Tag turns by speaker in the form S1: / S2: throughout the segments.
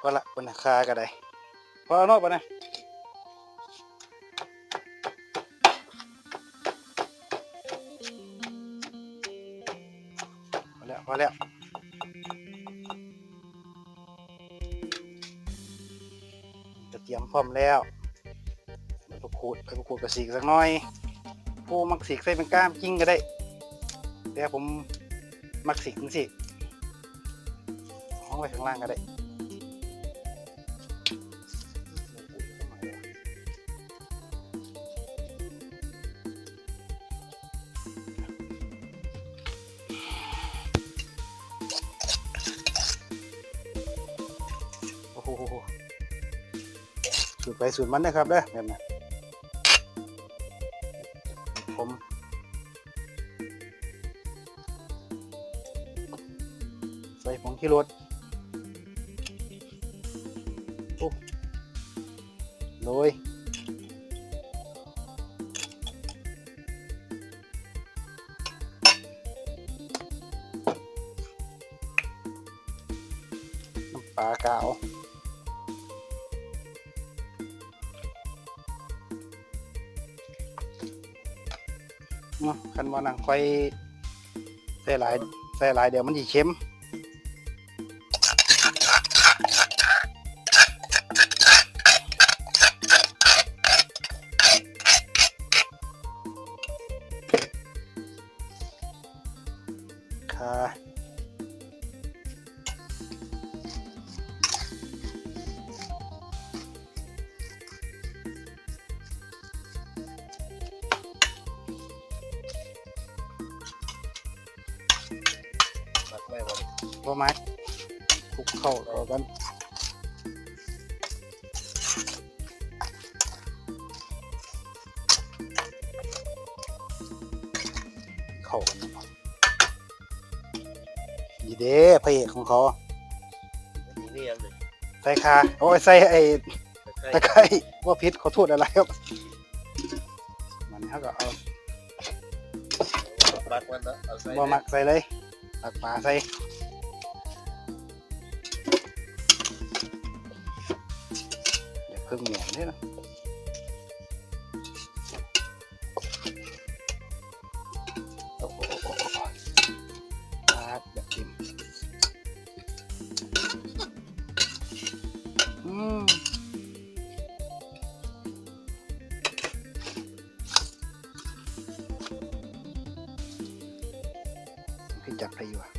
S1: พอละปนคาก็ได้พอเอานาะปะนะพอแล้วพอแล้วจะเตรียมพร้อมแล้วใบมะกรูดใบมะกรูดกระสีกสักหน่อยผู้มักสีใส่เป็นก้ามกิ้งก็ได้ แต่ผมมักสีกจังสิห้องไว้ข้างล่างก็ได้ สูตรไปสูตรมันนะครับเด้อแบบนั้ผมใส่ผงขี้รสโอ้โรยน้ำปลากาว เนาะคันว่านังไฟใส่หลายใส่หลายเดี๋ยวมันจะเค็ม พอไหมคลุกเข้าต่อกันเข้ากันเนาะดีเด้พระเอกของเขา
S2: นี่ยังเลย
S1: ใส่คาโอ้ยใส่ไอ้ตะไคร้ว่าพิษขอโทษอะไรครับ มันเขาก็เอา
S2: บักมันนะเอาใส่
S1: บ่มักใส่เลยตักปลาใส่ เดี๋ยวเครื่องเหนียวนี่นะโอ้โหปลาแบจิ้มอืมคือจับไปอยู่อะ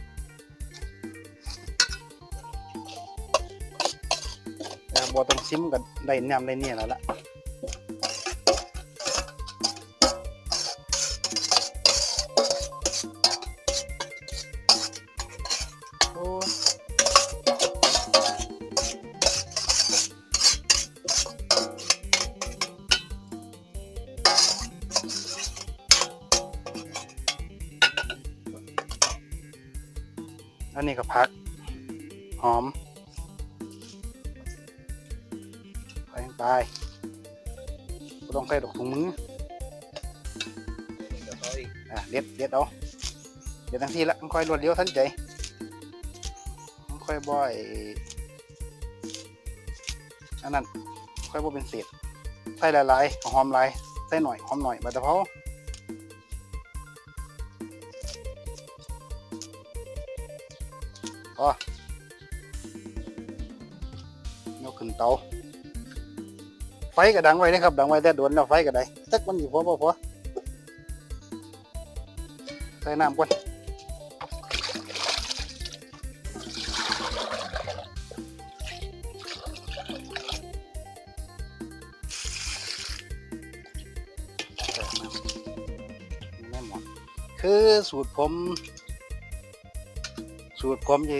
S1: บอต้องซิมกันได้แนมได้เนี่ยแล้วล่ะอันนี้ก็พัก หอม ไปไปบ่ต้องใส่ดอกถุงมือ
S2: เดี๋ยวเขาอีก
S1: อะเด็ดเด็ดเอาเดี๋ยวทั้งทีละมันค่อยรวดเร็วทันใจมันค่อยบ่อยอันนั้นค่อยบ่เป็นเศษใส่หลายๆหอมหลายใส่หน่อยหอมหน่อยใบตะเภาพอยกขึ้นเตา ฟก็ดังไว้นะครับดังไว้แต่โดนแล้วไฟก็ได้จักมันอยู่พอบ่พอใส่น้ำก่อนคือสูตรผม สูตรผมจ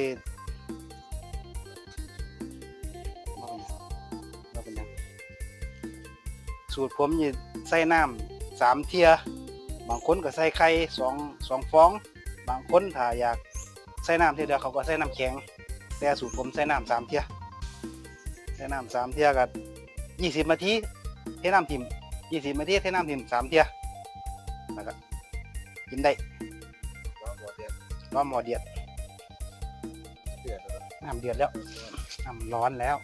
S1: สูตรผมจะใส่น้ำสามเทีย บางคนก็ใส่ไข่สองสองฟอง บางคนถ้าอยากใส่น้ำเทียเดียวเขาก็ใส่น้ำแข็ง แต่สูตรผมใส่น้ำสามเทียใส่น้ำสามเทียกับยี่สิบนาทีเทน้ำทิมยี่สิบนาทีเทน้ำทิมสามเทียแล้วก็กินได้
S2: ว่าหมดเดียว
S1: รอหมอเดียด
S2: เดือดแล้ว
S1: น้ำเดือดแล้วน้ำร้อนแล้ว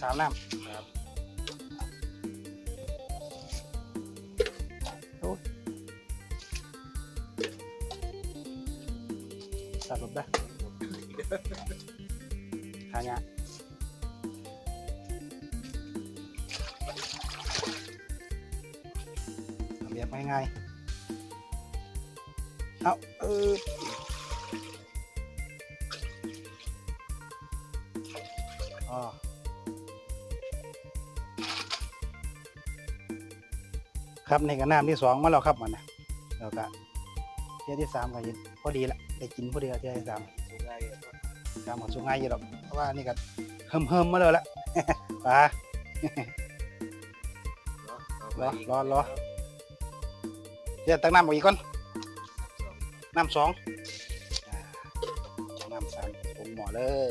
S1: สามน้ำ
S2: ครับำ
S1: สรุปได้ทานยะเอาเรียบง่ายๆเอาเอออ๋อ ครับในกระน้ำที่สองมาแล้วครับมันนะแล้วก็เที่ยวที่สามก็ยินพอดีละได้กินพอดีละเที่ยวที่สาม
S2: สูงง่ายเลยครับ
S1: สามของสุงง่ายอยู่หรอกเพราะว่านี่ก็เฮิมเฮิมๆมาเลยละปลา
S2: เนาะเาไป
S1: รอ
S2: อีก
S1: รอรอเดี๋ยวตักน้ำออกอีกก่อนน้ำสองอ่าน้ำสามปรุงหม้อเลย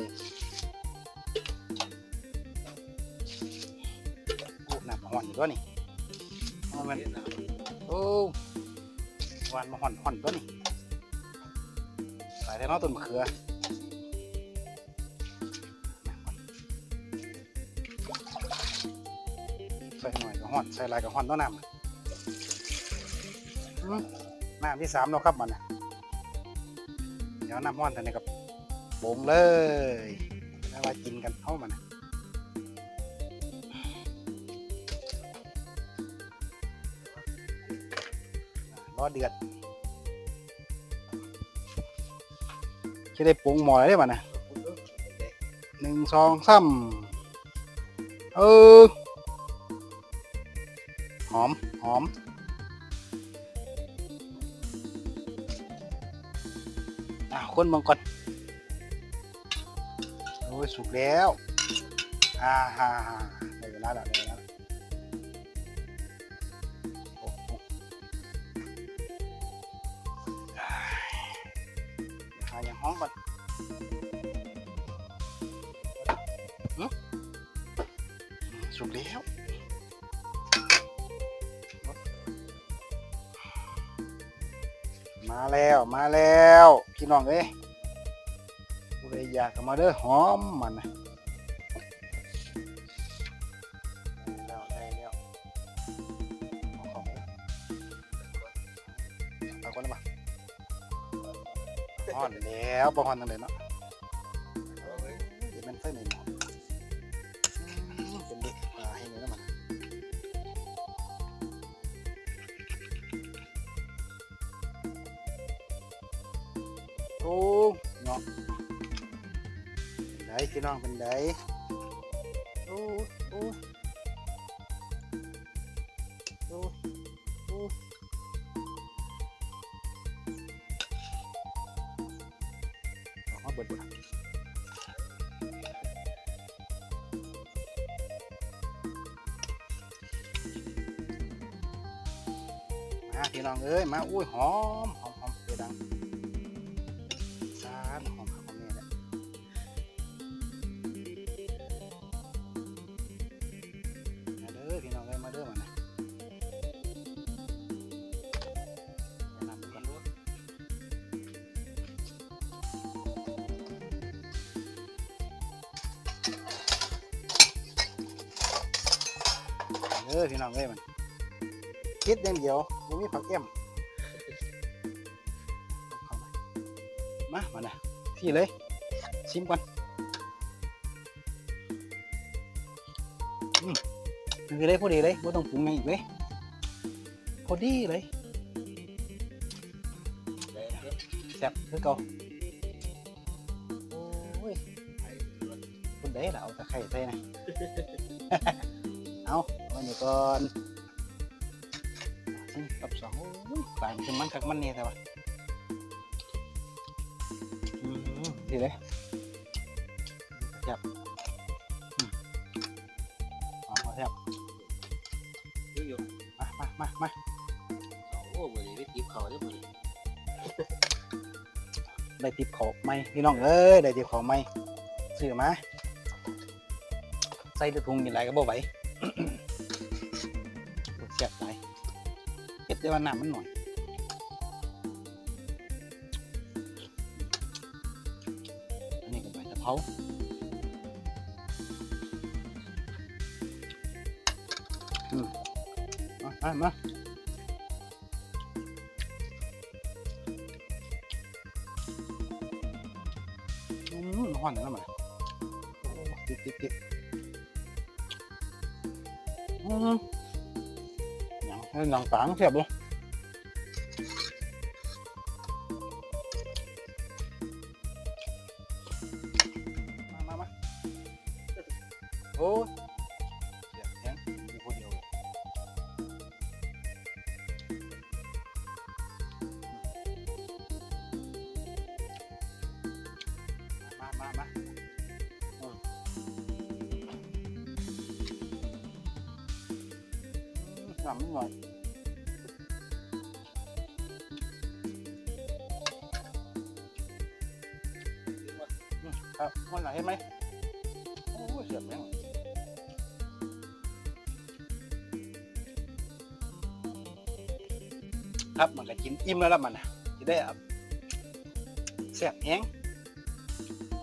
S1: โอ้น้ำมาห่อนอีกแล้วนี่ เอามันโอ้หวานมาห่อนห่อนตัวนี่ใส่แต่เน้อต้นมะเขือใส่หน่อยก็ห่อนใส่หลายก็ห่อนตัวน้ำอืมน้ำที่สามแล้วครับมันน่ะเดี๋ยวน้ำห้อนทางนี้กับโป่งเลยแล้วมากินกันเข้ามันน่ะ รอเดือดจะได้ปรุงหมอได้ป่ะนะหนึ่งสองสามเออ หอม หอมอะคนเบางก่อนโอ้ย สุกแล้วอ่าฮ่าฮ่าได้เวลาแล้วได้เวลา มาแล้วมาแล้วพี่น้องเอ้ยผู้ใดอยากก็มาเด้อหอมมันนะแล้วได้แล้วเอาของเอาคนละมาฮอนแล้วประฮอนตั้งเลยเนาะ
S2: เดี๋
S1: ยวมันไฟในหม้อ เนาะเป็นไดพี่น้องเป็นไดโอ้โอ้โอ้โอ้ออกมาเบิดเบิดมาพี่น้องเอ้ยมาอุ้ยหอมหอมหอมเสียดัง เด้อพี่น้องเอ้ยมันคิดอย่างเดียวบ่มีผักเอ็มเอาเข้ามามามานะที่เลย ชิมก่อนอืมมันคือได้พอดีเลยไม่ต้องปรุงหยังอีกเลยพอดีเลยแซ่บคือเก่าโอ้ยคุณได้เอาตะไคร้ใส่นะ เอาเอานี่ก่อนชิมกับสองโอ้ยปานคือมันคักมันเนี่ยแต่ว่าอืมดีเลยแซ่บอืมหอมแซ่บ
S2: อยู่อยู่
S1: มามามามา
S2: เอาโอ้บ่ได้ไปติบเขาเด้อบ่ได้
S1: ได้ติบเขาไหมพี่น้องเอ้ยได้ติบเขาไหมซื้อมาใส่ตะทุงกินไรก็บ่ไหว แต่ว่าน้ำมันหน่อยอันนี้ก็ใบตะเพาอืมมามาอืมห่อนแล้วมาติดติดติดอืม nắng nắng táng thiệt luôn โอ้ยเสียบแข็งอยู่คนเดียวเลยมามามาทำหน่อยครับมันไหนเห็นไหมโอ้เสียบแข็ง ก็กินอิ่มแล้วละมันนะจะได้เอาแซ่บแห้ง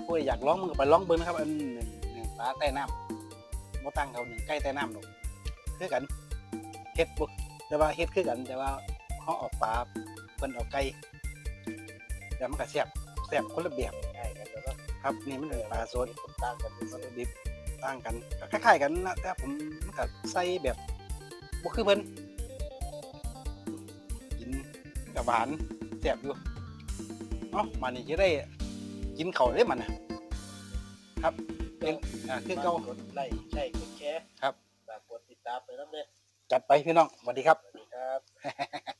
S1: โอ้ยอยากลองมึงก็ไปลองเบิ่งนะครับอันหนึ่งหนึ่งปลาใต้น้ำบ่ตั้งเขาหนึ่งใกล้ใต้น้ำหรอกคือกันเฮ็ดบ่แต่ว่าเฮ็ดคือกัน แต่ว่าเขาเออกปลาเพิ่นเออกไก่แต่มันก็แซ่บแซ่บคนละแบบ
S2: ใช่กันแล้วก็
S1: ครับนี่มันเป็นปลาสด
S2: คนต่างกันเป็น
S1: วัตถุดิบต่างกันก็คล้ายๆกันนะแต่ผมมันก็ใส่แบบบ่คือเพิ่นกิน กับหวานแซ่บอยู่เนาะมานี่จะได้กินข้าวได้มันนะครับเป็นอ่าคือเก่าก
S2: ดไลค์ใช่กดแชร์
S1: ครับ
S2: ฝากกดติดตามไปแล้วเนี่ย
S1: จัดไปพี่น้องสวัสดีครับ
S2: สวัสดีครับ